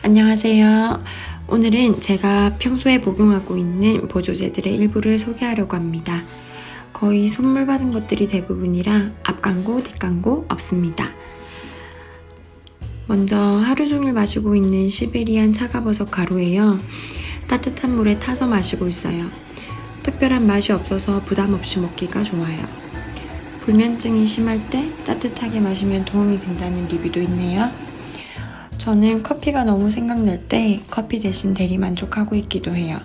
안녕하세요. 오늘은 제가 평소에 복용하고 있는 보조제들의 일부를 소개하려고 합니다. 거의 선물 받은 것들이 대부분이라 앞 광고, 뒷 광고 없습니다. 먼저 하루 종일 마시고 있는 시베리안 차가버섯 가루예요. 따뜻한 물에 타서 마시고 있어요. 특별한 맛이 없어서 부담 없이 먹기가 좋아요. 불면증이 심할 때 따뜻하게 마시면 도움이 된다는 리뷰도 있네요. 저는 커피가 너무 생각날 때 커피 대신 대리 만족하고 있기도 해요.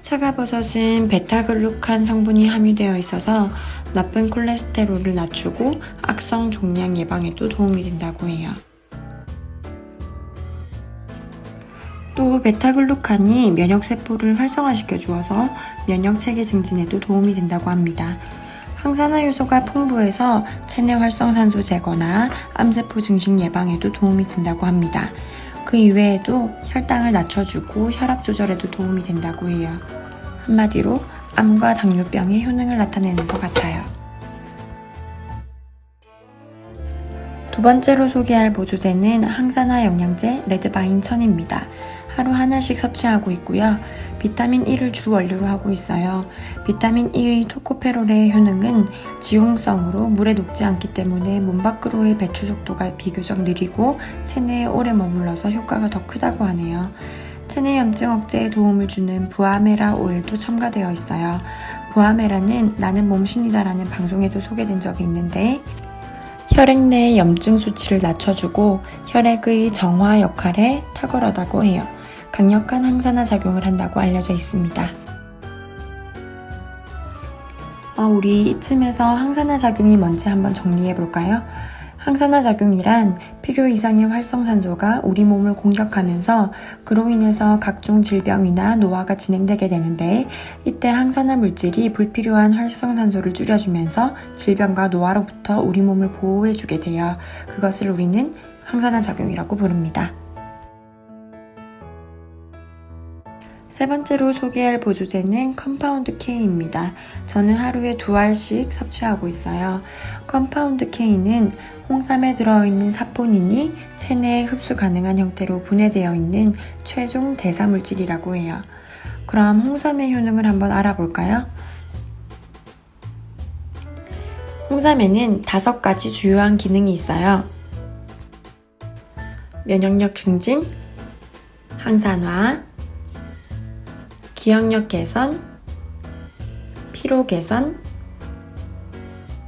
차가버섯은 베타글루칸 성분이 함유되어 있어서 나쁜 콜레스테롤을 낮추고 악성 종양 예방에도 도움이 된다고 해요. 또 베타글루칸이 면역세포를 활성화시켜 주어서 면역 체계 증진에도 도움이 된다고 합니다. 항산화 요소가 풍부해서 체내 활성산소 제거나 암세포 증식 예방에도 도움이 된다고 합니다. 그 이외에도 혈당을 낮춰주고 혈압 조절에도 도움이 된다고 해요. 한마디로 암과 당뇨병의 효능을 나타내는 것 같아요. 두 번째로 소개할 보조제는 항산화 영양제 레드바인 천입니다. 하루 한 알씩 섭취하고 있고요. 비타민 E를 주 원료로 하고 있어요. 비타민 E의 토코페롤의 효능은 지용성으로 물에 녹지 않기 때문에 몸 밖으로의 배출 속도가 비교적 느리고 체내에 오래 머물러서 효과가 더 크다고 하네요. 체내 염증 억제에 도움을 주는 부아메라 오일도 첨가되어 있어요. 부아메라는 나는 몸신이다라는 방송에도 소개된 적이 있는데 혈액 내 염증 수치를 낮춰주고 혈액의 정화 역할에 탁월하다고 해요. 강력한 항산화 작용을 한다고 알려져 있습니다. 아, 우리 이쯤에서 항산화 작용이 뭔지 한번 정리해 볼까요? 항산화 작용이란 필요 이상의 활성산소가 우리 몸을 공격하면서 그로 인해서 각종 질병이나 노화가 진행되게 되는데 이때 항산화 물질이 불필요한 활성산소를 줄여주면서 질병과 노화로부터 우리 몸을 보호해주게 되어 그것을 우리는 항산화 작용이라고 부릅니다. 세 번째로 소개할 보조제는 컴파운드 K입니다. 저는 하루에 두 알씩 섭취하고 있어요. 컴파운드 K는 홍삼에 들어있는 사포닌이 체내에 흡수 가능한 형태로 분해되어 있는 최종 대사 물질이라고 해요. 그럼 홍삼의 효능을 한번 알아볼까요? 홍삼에는 다섯 가지 주요한 기능이 있어요. 면역력 증진, 항산화, 기억력 개선, 피로 개선,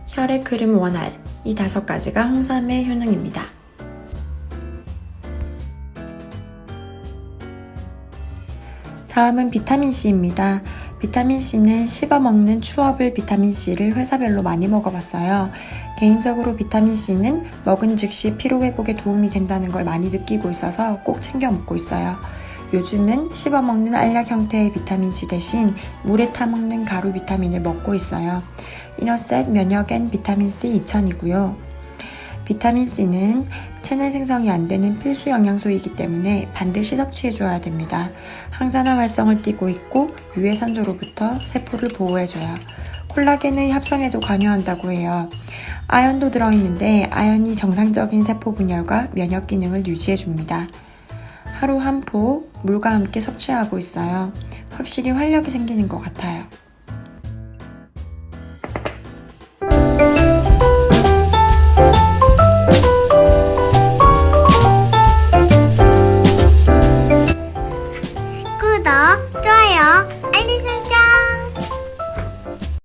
혈액 흐름 원활 이 다섯 가지가 홍삼의 효능입니다. 다음은 비타민C입니다. 비타민C는 씹어 먹는 추업을 비타민C를 회사별로 많이 먹어봤어요. 개인적으로 비타민C는 먹은 즉시 피로회복에 도움이 된다는 걸 많이 느끼고 있어서 꼭 챙겨 먹고 있어요. 요즘은 씹어먹는 알약 형태의 비타민C 대신 물에 타먹는 가루 비타민을 먹고 있어요. 이너셋 면역엔 비타민C 2000이고요. 비타민C는 체내 생성이 안 되는 필수 영양소이기 때문에 반드시 섭취해줘야 됩니다. 항산화 활성을 띠고 있고 유해산소로부터 세포를 보호해줘요. 콜라겐의 합성에도 관여한다고 해요. 아연도 들어있는데 아연이 정상적인 세포 분열과 면역 기능을 유지해줍니다. 하루 한 포 물과 함께 섭취하고 있어요. 확실히 활력이 생기는 것 같아요.